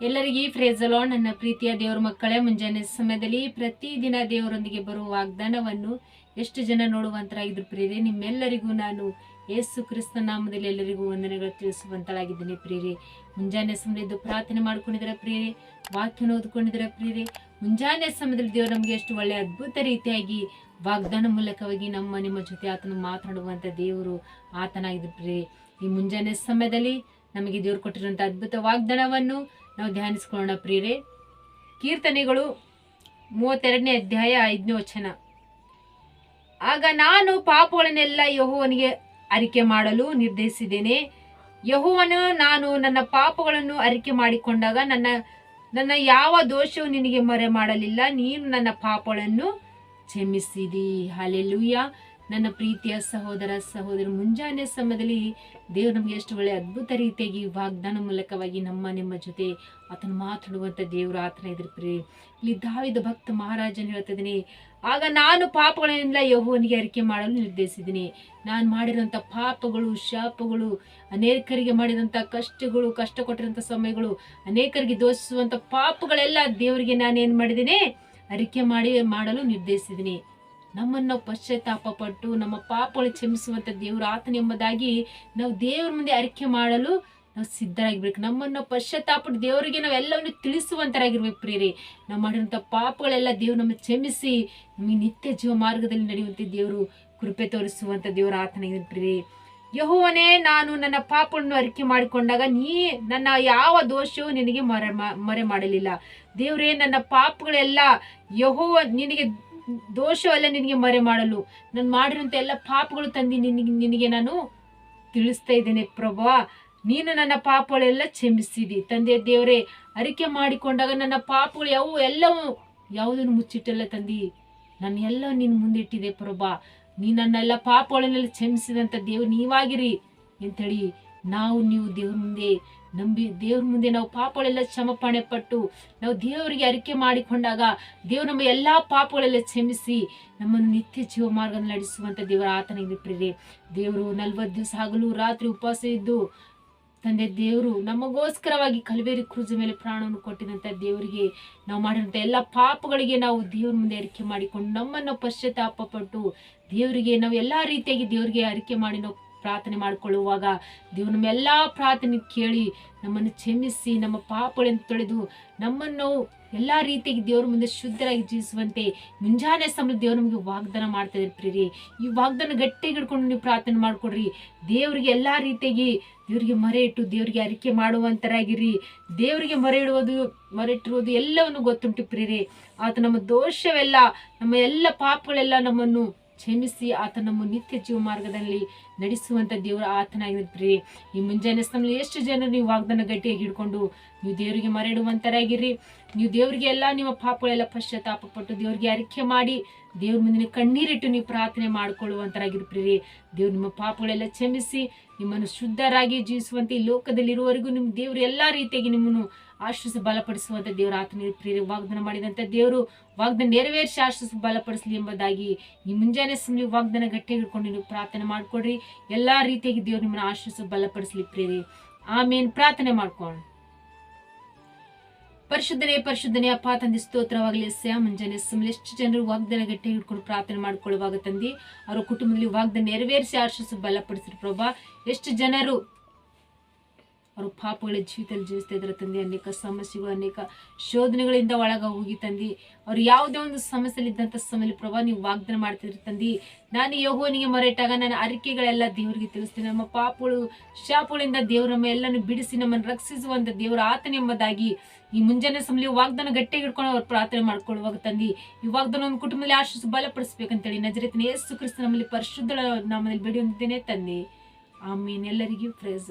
ಎಲ್ಲರಿಗೂ ಫ್ರೇಜಲೋ ನನ್ನ ಪ್ರೀತಿಯ ದೇವರ ಮಕ್ಕಳೇ, ಮುಂಜಾನೆ ಸಮಯದಲ್ಲಿ ಪ್ರತಿದಿನ ದೇವರೊಂದಿಗೆ ಬರುವ ವಾಗ್ದಾನವನ್ನು ಎಷ್ಟು ಜನ ನೋಡುವಂತರಾಗಿದ್ರು ಪ್ರೇರೆ ನಿಮ್ಮೆಲ್ಲರಿಗೂ ನಾನು ಯೇಸು ಕ್ರಿಸ್ತ ನಾಮದಲ್ಲಿ ಎಲ್ಲರಿಗೂ ವಂದನೆಗಳು ತಿಳಿಸುವಂತಳಾಗಿದ್ದೇನೆ ಪ್ರೇರೆ ಮುಂಜಾನೆ ಸಮಯದ್ದು ಪ್ರಾರ್ಥನೆ ಮಾಡ್ಕೊಂಡಿದ್ರ ಪ್ರೇರೆ ವಾಕ್ಯನ ಓದ್ಕೊಂಡಿದ್ರ ಪ್ರಿಯರೇ, ಮುಂಜಾನೆ ಸಮಯದಲ್ಲಿ ದೇವರು ನಮಗೆ ಎಷ್ಟು ಒಳ್ಳೆಯ ಅದ್ಭುತ ರೀತಿಯಾಗಿ ವಾಗ್ದಾನ ಮೂಲಕವಾಗಿ ನಮ್ಮ, ನಿಮ್ಮ ಜೊತೆ ಆತನು ಮಾತನಾಡುವಂಥ ದೇವರು ಆತನಾಗಿದ್ರು ಪ್ರೇರೆ ಈ ಮುಂಜಾನೆ ಸಮಯದಲ್ಲಿ ನಮಗೆ ದೇವರು ಕೊಟ್ಟಿರುವಂಥ ಅದ್ಭುತ ವಾಗ್ದಾನವನ್ನು ನಾವು ಧ್ಯಾನಿಸ್ಕೊಳ್ಳೋಣ ಪ್ರಿಯರೇ. ಕೀರ್ತನೆಗಳು ಮೂವತ್ತೆರಡನೇ ಅಧ್ಯಾಯ ಐದನೇ ವಚನ. ಆಗ ನಾನು ಪಾಪಗಳನ್ನೆಲ್ಲ ಯಹೋವನಿಗೆ ಅರಿಕೆ ಮಾಡಲು ನಿರ್ಧರಿಸಿದ್ದೇನೆ. ಯಹೋವನು, ನಾನು ನನ್ನ ಪಾಪಗಳನ್ನು ಅರಿಕೆ ಮಾಡಿಕೊಂಡಾಗ ನನ್ನ ನನ್ನ ಯಾವ ದೋಷವು ನಿನಗೆ ಮರೆ ಮಾಡಲಿಲ್ಲ ನೀನು ನನ್ನ ಪಾಪಗಳನ್ನು ಕ್ಷಮಿಸಿದಿ. ಹಾಲೆಲೂಯ ನನ್ನ ಪ್ರೀತಿಯ ಸಹೋದರ ಸಹೋದರ, ಮುಂಜಾನೆ ಸಮಯದಲ್ಲಿ ದೇವರು ನಮಗೆ ಎಷ್ಟು ಒಳ್ಳೆ ಅದ್ಭುತ ರೀತಿಯಾಗಿ ವಾಗ್ದಾನ ಮೂಲಕವಾಗಿ ನಮ್ಮ ನಿಮ್ಮ ಜೊತೆ ಆತನು ಮಾತಾಡುವಂಥ ದೇವರು ಆತನ ಇದ್ರ ಇಲ್ಲಿ ದಾವಿದ ಭಕ್ತ ಮಹಾರಾಜನ ಹೇಳ್ತಿದ್ದೀನಿ ಆಗ ನಾನು ಪಾಪಗಳನ್ನೆಲ್ಲ ಯಹೋವನಿಗೆ ಅರಿಕೆ ಮಾಡಲು ನಿರ್ಧರಿಸಿದ್ದೀನಿ. ನಾನು ಮಾಡಿರೋಂಥ ಪಾಪಗಳು, ಶಾಪಗಳು, ಅನೇಕರಿಗೆ ಮಾಡಿದಂಥ ಕಷ್ಟಗಳು ಕಷ್ಟ ಕೊಟ್ಟಿರೋಂಥ ಸಮಯಗಳು, ಅನೇಕರಿಗೆ ದೋಷಿಸುವಂಥ ಪಾಪಗಳೆಲ್ಲ ದೇವರಿಗೆ ನಾನು ಏನು ಮಾಡಿದ್ದೀನಿ? ಅರಿಕೆ ಮಾಡಿ, ಮಾಡಲು ನಿರ್ಧರಿಸಿದ್ದೀನಿ. ನಮ್ಮನ್ನು ಪಶ್ಚಾತ್ತಾಪ ಪಟ್ಟು ನಮ್ಮ ಪಾಪಗಳು ಕ್ಷಮಿಸುವಂಥ ದೇವರ ಆತನ ಎಂಬುದಾಗಿ ನಾವು ದೇವರ ಮುಂದೆ ಅರಿಕೆ ಮಾಡಲು ನಾವು ಸಿದ್ಧರಾಗಿರ್ಬೇಕು. ನಮ್ಮನ್ನು ಪಶ್ಚಾತ್ತಾಪಟ್ಟು ದೇವರಿಗೆ ನಾವೆಲ್ಲವನ್ನು ತಿಳಿಸುವಂತರಾಗಿರ್ಬೇಕು ಪ್ರಿಯರೇ. ನಾವು ಮಾಡಿರುವಂಥ ಪಾಪಗಳೆಲ್ಲ ದೇವರು ನಮ್ಮ ಕ್ಷಮಿಸಿ, ನಮಗೆ ನಿತ್ಯ ಜೀವ ಮಾರ್ಗದಲ್ಲಿ ನಡೆಯುವಂತೆ ದೇವರು ಕೃಪೆ ತೋರಿಸುವಂಥ ದೇವರ ಆತನಿಗೆ ಪ್ರಿಯರೇ. ಯಹೋವನೇ, ನಾನು ನನ್ನ ಪಾಪವನ್ನು ಅರಿಕೆ ಮಾಡಿಕೊಂಡಾಗ ನೀ ನನ್ನ ಯಾವ ದೋಷವೂ ನಿನಗೆ ಮರೆ ಮರೆ ಮಾಡಲಿಲ್ಲ. ದೇವರೇ, ನನ್ನ ಪಾಪಗಳೆಲ್ಲ ಯಹೋವ ನಿನಗೆ ದೋಷವೆಲ್ಲ ನಿನಗೆ ಮರೆ ಮಾಡಲು. ನಾನು ಮಾಡಿರುವಂಥ ಎಲ್ಲ ಪಾಪಗಳು ತಂದು ನಿನಗೆ ನಿನಗೆ ನಾನು ತಿಳಿಸ್ತಾ ಇದ್ದೇನೆ ಪ್ರಭಾ. ನೀನು ನನ್ನ ಪಾಪಗಳೆಲ್ಲ ಕ್ಷಮಿಸಿದಿ. ತಂದೆ ದೇವರೇ, ಅರಿಕೆ ಮಾಡಿಕೊಂಡಾಗ ನನ್ನ ಪಾಪಗಳು ಯಾವ, ಎಲ್ಲವೂ ಯಾವುದನ್ನು ಮುಚ್ಚಿಟ್ಟಲ್ಲ ತಂದಿ? ನಾನು ಎಲ್ಲ ನಿನ್ನ ಮುಂದಿಟ್ಟಿದೆ ಪ್ರಭಾ. ನೀ ನನ್ನೆಲ್ಲ ಪಾಪಗಳನ್ನೆಲ್ಲ ಕ್ಷಮಿಸಿದಂಥ ದೇವ್ರು ನೀವಾಗಿರಿ ಅಂತೇಳಿ ನಾವು ನೀವು ದೇವ್ರ ಮುಂದೆ ನಂಬಿ, ದೇವ್ರ ಮುಂದೆ ನಾವು ಪಾಪಗಳೆಲ್ಲ ಕ್ಷಮಪಣೆ ಪಟ್ಟು ನಾವು ದೇವರಿಗೆ ಅರಿಕೆ ಮಾಡಿಕೊಂಡಾಗ ದೇವ್ರು ನಮ್ಮ ಎಲ್ಲ ಪಾಪಗಳೆಲ್ಲ ಕ್ಷಮಿಸಿ ನಮ್ಮನ್ನು ನಿತ್ಯ ಜೀವ ಮಾರ್ಗದಲ್ಲಿ ನಡೆಸುವಂಥ ದೇವರ ಆತನಿಗೆ ಪ್ರೇರೆ ದೇವರು ನಲ್ವತ್ತು ದಿವಸ ಹಗಲು ರಾತ್ರಿ ಉಪವಾಸ ಇದ್ದು ತಂದೆ ದೇವರು ನಮಗೋಸ್ಕರವಾಗಿ ಕಲಬೇರಿ ಕ್ರೂಜ್ ಮೇಲೆ ಪ್ರಾಣವನ್ನು ಕೊಟ್ಟಿದಂಥ ದೇವರಿಗೆ ನಾವು ಮಾಡಿದಂಥ ಎಲ್ಲ ಪಾಪಗಳಿಗೆ ನಾವು ದೇವ್ರ ಮುಂದೆ ಅರಿಕೆ ಮಾಡಿಕೊಂಡು ನಮ್ಮನ್ನು ಪಶ್ಚಾತ್ತಾಪ ಪಟ್ಟು ದೇವರಿಗೆ ನಾವು ಎಲ್ಲ ರೀತಿಯಾಗಿ ದೇವರಿಗೆ ಅರಿಕೆ ಮಾಡಿ ನಾವು ಪ್ರಾರ್ಥನೆ ಮಾಡಿಕೊಳ್ಳುವಾಗ ದೇವ್ರ ನಮ್ಮ ಎಲ್ಲ ಪ್ರಾರ್ಥನೆ ಕೇಳಿ ನಮ್ಮನ್ನು ಕ್ಷಮಿಸಿ, ನಮ್ಮ ಪಾಪಗಳನ್ನು ತೊಳೆದು ನಮ್ಮನ್ನು ಎಲ್ಲ ರೀತಿಯಾಗಿ ದೇವ್ರ ಮುಂದೆ ಶುದ್ಧರಾಗಿ ಜೀವಿಸುವಂತೆ ಮುಂಜಾನೆ ಸಮಯ ದೇವ್ರು ನಮಗೆ ವಾಗ್ದಾನ ಮಾಡ್ತಾ ಇದ್ದಾರೆ ಪ್ರಿಯರಿ. ಈ ವಾಗ್ದಾನ ಗಟ್ಟಿಗೆ ಹಿಡ್ಕೊಂಡು ನೀವು ಪ್ರಾರ್ಥನೆ ಮಾಡಿಕೊಡ್ರಿ. ದೇವರಿಗೆ ಎಲ್ಲ ರೀತಿಯಾಗಿ ದೇವರಿಗೆ ಮರೆ ಇಟ್ಟು ದೇವರಿಗೆ ಅರಿಕೆ ಮಾಡುವಂತರಾಗಿರಿ. ದೇವರಿಗೆ ಮರೆ ಇಡುವುದು, ಮರೆ ಇಟ್ಟಿರುವುದು ಎಲ್ಲವನ್ನು ಗೊತ್ತುಂಟು ಪ್ರೀರಿ ಆತ ನಮ್ಮ ದೋಷವೆಲ್ಲ, ನಮ್ಮ ಎಲ್ಲ ಪಾಪಗಳೆಲ್ಲ ನಮ್ಮನ್ನು ಕ್ಷಮಿಸಿ ಆತ ನಮ್ಮ ನಿತ್ಯ ಜೀವ ಮಾರ್ಗದಲ್ಲಿ ನಡೆಸುವಂಥ ದೇವರ ಆತನಾಗಿರ್ತೀರಿ. ಈ ಮುಂಜಾನೆ ಸಮಯದಲ್ಲಿ ಎಷ್ಟು ಜನರು ನೀವು ವಾಗ್ದಾನ ಗಟ್ಟಿಯಾಗಿ ಹಿಡ್ಕೊಂಡು ನೀವು ದೇವರಿಗೆ ಮರೆ ನೀವು ದೇವರಿಗೆ ಎಲ್ಲ ನಿಮ್ಮ ಪಾಪಗಳೆಲ್ಲ ಪಶ್ಚಾತ್ತಾಪ ಪಟ್ಟು ದೇವರಿಗೆ ಅರಿಕೆ ಮಾಡಿ ದೇವ್ರ ಮುಂದಿನ ಕಣ್ಣೀರಿಟ್ಟು ನೀವು ಪ್ರಾರ್ಥನೆ ಮಾಡಿಕೊಳ್ಳುವಂತರಾಗಿರಿ ದೇವ್ರ ದೇವ್ರು ನಿಮ್ಮ ಪಾಪಗಳೆಲ್ಲ ಕ್ಷಮಿಸಿ ನಿಮ್ಮನ್ನು ಶುದ್ಧರಾಗಿ ಜೀವಿಸುವಂತೆ ಈ ಲೋಕದಲ್ಲಿರುವವರೆಗೂ ನಿಮ್ಮ ದೇವರು ಎಲ್ಲ ರೀತಿಯಾಗಿ ನಿಮ್ಮನ್ನು ಆಶ್ರಯಿಸಿ ಬಲಪಡಿಸುವಂಥ ದೇವರ ಆತನ ಪ್ರಿಯ ವಾಗ್ದಾನ ಮಾಡಿದಂಥ ದೇವರು ವಾಗ್ದಾನ ನೆರವೇರಿಸಿ ಆಶ್ರಯಿಸಿ ಬಲಪಡಿಸಲಿ ಎಂಬುದಾಗಿ ಈ ಮುಂಜಾನೆ ಸಮಯ ವಾಗ್ದಾನ ಗಟ್ಟಿ ಹಿಡ್ಕೊಂಡು ನೀವು ಪ್ರಾರ್ಥನೆ ಮಾಡ್ಕೊಡ್ರಿ. ಎಲ್ಲ ರೀತಿಯಾಗಿ ದೇವ್ರು ನಿಮ್ಮನ್ನು ಆಶ್ರಯಿಸಿ ಬಲಪಡಿಸಲಿ ಪ್ರೇರಿ ಆಮೇನ್. ಪ್ರಾರ್ಥನೆ ಮಾಡ್ಕೊಂಡು ಪರಿಶುದ್ಧನೇ ಪರಿಶುದ್ಧನೇ, ಅಪ್ಪ, ತಂದೆ, ಸ್ತೋತ್ರವಾಗಲಿ ಸ್ಯ ಮುಂಜಾನೆ ಸುಮ್ಮನೆ ಎಷ್ಟು ಜನರು ವಾಗ್ದಾನ ಗಟ್ಟಿ ಹಿಡ್ಕೊಂಡು ಪ್ರಾರ್ಥನೆ ಮಾಡ್ಕೊಳ್ಳುವಾಗ ತಂದಿ, ಅವರ ಕುಟುಂಬದಲ್ಲಿ ವಾಗ್ದಾನ ನೆರವೇರಿಸಿ ಆಶ್ರಯಿಸಿ ಬಲಪಡಿಸಿದ್ರು ಪ್ರಭಾ. ಎಷ್ಟು ಜನರು ಅವರು ಪಾಪಗಳ ಜೀವಿತದಲ್ಲಿ ಜೀವಿಸ್ತಾ ಇದ್ದಾರೆ ತಂದೆ. ಅನೇಕ ಸಮಸ್ಯೆಗಳು, ಅನೇಕ ಶೋಧನೆಗಳಿಂದ ಒಳಗ ಹೋಗಿ ತಂದಿ. ಅವ್ರು ಯಾವುದೇ ಒಂದು ಸಮಸ್ಯೆಲಿ ಇದ್ದಂಥ ಸಮಯದಲ್ಲಿ ಪ್ರಭಾ, ನೀವು ವಾಗ್ದಾನ ಮಾಡ್ತಿದ್ರಿ ತಂದಿ. ನಾನು ಯಹೋವನಿಗೆ ಮರೆಟಾಗ ನನ್ನ ಅರಿಕೆಗಳೆಲ್ಲ ದೇವರಿಗೆ ತಿಳಿಸ್ತೀನಿ. ನಮ್ಮ ಪಾಪಗಳು, ಶಾಪಗಳಿಂದ ದೇವರ ನಮ್ಮ ಎಲ್ಲನೂ ಬಿಡಿಸಿ ನಮ್ಮನ್ನು ರಕ್ಷಿಸುವಂಥ ದೇವರ ಆತನ ಎಂಬುದಾಗಿ ಈ ಮುಂಜಾನೆ ಸಮಯ ವಾಗ್ದಾನ ಗಟ್ಟಿ ಹಿಡ್ಕೊಂಡು ಅವ್ರು ಪ್ರಾರ್ಥನೆ ಮಾಡ್ಕೊಳ್ಳುವಾಗ ತಂದಿ, ಈ ವಾಗ್ದಾನ ಒಂದು ಕುಟುಂಬದಲ್ಲಿ ಆಶ್ರಯಿಸಿ ಬಲಪಡಿಸ್ಬೇಕಂತೇಳಿ ನಜರೇತನ ಯೇಸು ಕ್ರಿಸ್ತ ನಮ್ಮಲ್ಲಿ ಪರಿಶುದ್ಧ ನಾಮದಲ್ಲಿ ಬಿಡಿ ಹೊಂದಿದ್ದೇನೆ ತಂದೆ. ಆಮೇಲೆ ಎಲ್ಲರಿಗೂ ಫ್ರೇಸ್